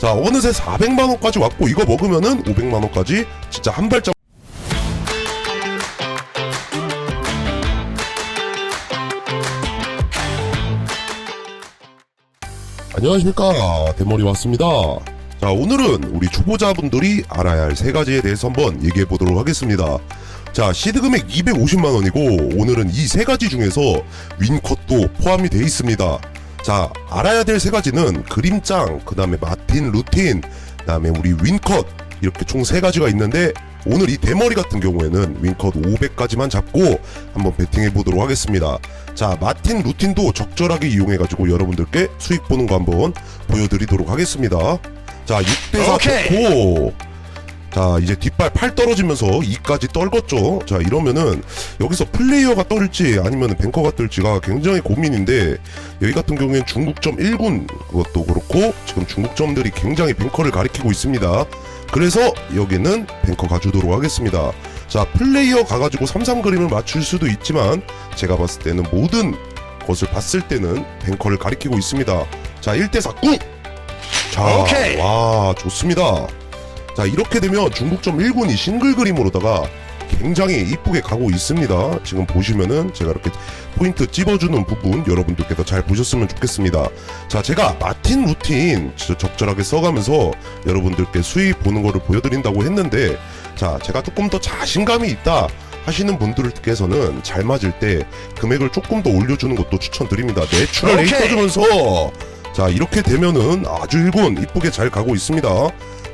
자 어느새 400만원까지 왔고 이거 먹으면은 500만원까지 진짜 한 발짝. 안녕하십니까. 대머리 왔습니다. 자 오늘은 우리 초보자분들이 알아야 할 세 가지에 대해서 한번 얘기해 보도록 하겠습니다. 자 시드 금액 250만원이고 오늘은 이 세 가지 중에서 윈컷도 포함이 돼 있습니다 자 알아야 될 세 가지는 그림장 그 다음에 마틴 루틴 그 다음에 우리 윈컷 이렇게 총 세 가지가 있는데 오늘 이 대머리 같은 경우에는 윈컷 500까지만 잡고 한번 베팅해 보도록 하겠습니다 자 마틴 루틴도 적절하게 이용해 가지고 여러분들께 수익 보는 거 한번 보여드리도록 하겠습니다 자 6대4 오케이. 좋고 자 이제 뒷발 팔 떨어지면서 2까지 떨궜죠. 자 이러면은 여기서 플레이어가 떨지 아니면 뱅커가 떨지가 굉장히 고민인데 여기 같은 경우에는 중국점 1군 그것도 그렇고 지금 중국점들이 굉장히 뱅커를 가리키고 있습니다. 그래서 여기는 뱅커 가주도록 하겠습니다. 자 플레이어 가가지고 3-3 그림을 맞출 수도 있지만 제가 봤을 때는 모든 것을 봤을 때는 뱅커를 가리키고 있습니다. 자 1대4 꾹! 자, 오케이. 와 좋습니다 자 이렇게 되면 중국점 1군이 싱글 그림으로다가 굉장히 이쁘게 가고 있습니다. 지금 보시면은 제가 이렇게 포인트 찝어주는 부분 여러분들께서 잘 보셨으면 좋겠습니다. 자 제가 마틴 루틴 적절하게 써가면서 여러분들께 수익 보는 거를 보여드린다고 했는데 자 제가 조금 더 자신감이 있다 하시는 분들께서는 잘 맞을 때 금액을 조금 더 올려주는 것도 추천드립니다. 내추럴 레이 오케이. 떠주면서 자 이렇게 되면은 아주 일본 이쁘게 잘 가고 있습니다.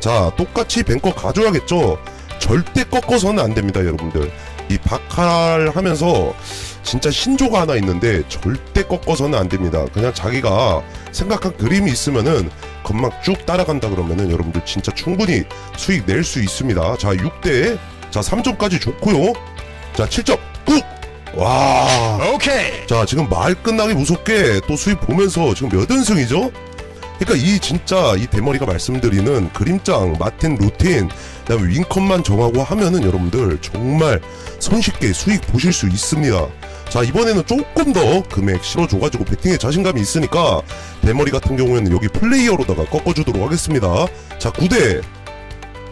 자 똑같이 뱅커 가져야겠죠. 절대 꺾어서는 안 됩니다, 여러분들. 이 바칼 하면서 진짜 신조가 하나 있는데 절대 꺾어서는 안 됩니다. 그냥 자기가 생각한 그림이 있으면은 금방 쭉 따라간다 그러면은 여러분들 진짜 충분히 수익 낼 수 있습니다. 자 6대 자 3점까지 좋고요. 자 7점 꾹! 와 오케이. 자 지금 말 끝나기 무섭게 또 수입 보면서 지금 몇 연승이죠? 그러니까 이 진짜 이 대머리가 말씀드리는 그림장, 마틴, 루틴, 그다음에 윙컷만 정하고 하면은 여러분들 정말 손쉽게 수익 보실 수 있습니다. 자 이번에는 조금 더 금액 실어줘가지고 배팅에 자신감이 있으니까 대머리 같은 경우에는 여기 플레이어로다가 꺾어주도록 하겠습니다. 자 9대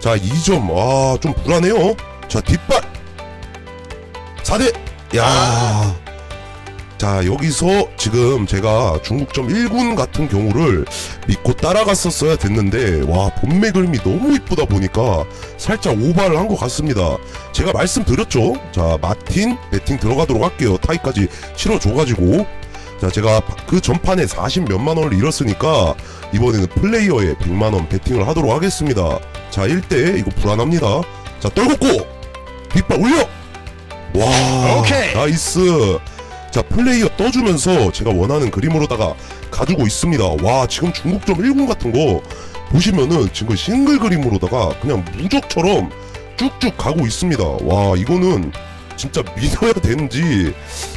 자 2점 와좀 불안해요. 자 뒷발 4대 야. 자 여기서 지금 제가 중국점 1군 같은 경우를 믿고 따라갔었어야 됐는데 와 본매 그림이 너무 이쁘다 보니까 살짝 오바를 한 것 같습니다. 제가 말씀드렸죠? 자 마틴 배팅 들어가도록 할게요. 타이까지 실어줘가지고. 자 제가 그 전판에 40 몇만 원을 잃었으니까 이번에는 플레이어에 100만 원 배팅을 하도록 하겠습니다. 자 1대 이거 불안합니다. 자 떨궜고 뒷발 올려 와 오케이. 나이스. 자 플레이어 떠주면서 제가 원하는 그림으로다가 가지고 있습니다. 와 지금 중국점 1군 같은 거 보시면은 지금 싱글 그림으로다가 그냥 무적처럼 쭉쭉 가고 있습니다. 와 이거는 진짜 믿어야 되는지.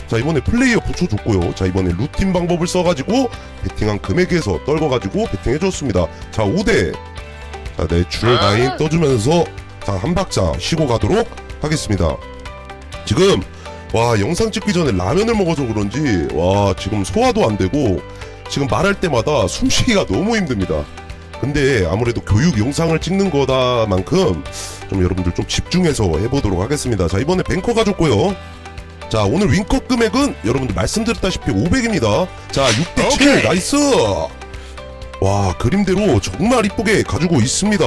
자 이번에 플레이어 붙여줬고요. 자 이번에 루틴 방법을 써가지고 배팅한 금액에서 떨궈가지고 배팅해줬습니다. 자 5대. 자 내추럴 나인 떠주면서 자 한 박자 쉬고 가도록 하겠습니다 지금 와 영상 찍기 전에 라면을 먹어서 그런지 와 지금 소화도 안 되고 지금 말할 때마다 숨쉬기가 너무 힘듭니다. 근데 아무래도 교육 영상을 찍는 거다만큼 좀 여러분들 좀 집중해서 해보도록 하겠습니다. 자 이번에 뱅커 가졌고요. 자 오늘 윙컷 금액은 여러분들 말씀드렸다시피 500입니다. 자 6대 7 오케이. 나이스. 와 그림대로 정말 이쁘게 가지고 있습니다.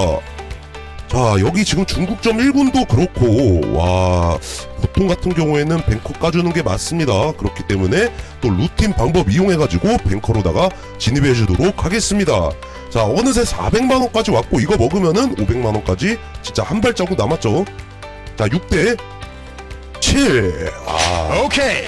자 여기 지금 중국점 1군도 그렇고 와 보통 같은 경우에는 뱅커 까주는 게 맞습니다. 그렇기 때문에 또 루틴 방법 이용해 가지고 뱅커로다가 진입해 주도록 하겠습니다. 자 어느새 400만원까지 왔고 이거 먹으면은 500만원까지 진짜 한 발자국 남았죠? 자 6대 7 아, 오케이.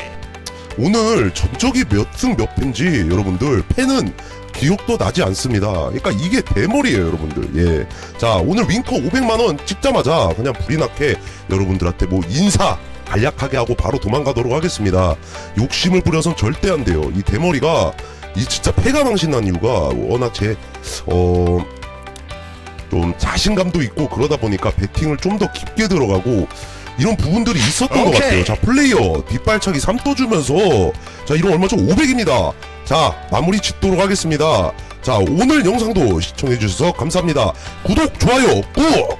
오늘 전적이 몇 승 몇 패인지 여러분들 패는 기억도 나지 않습니다. 그러니까 이게 대머리예요, 여러분들. 예. 자, 오늘 윙커 500만 원 찍자마자 그냥 불이 나게 여러분들한테 뭐 인사 간략하게 하고 바로 도망가도록 하겠습니다. 욕심을 부려선 절대 안 돼요. 이 대머리가 이 진짜 패가 망신난 이유가 워낙 제 어. 좀 자신감도 있고 그러다 보니까 배팅을 좀 더 깊게 들어가고 이런 부분들이 있었던 것 오케이. 같아요. 자 플레이어 뒷발차기 3도 주면서 자 이런 얼마 전 500입니다. 자 마무리 짓도록 하겠습니다. 자 오늘 영상도 시청해주셔서 감사합니다 구독 좋아요 꾹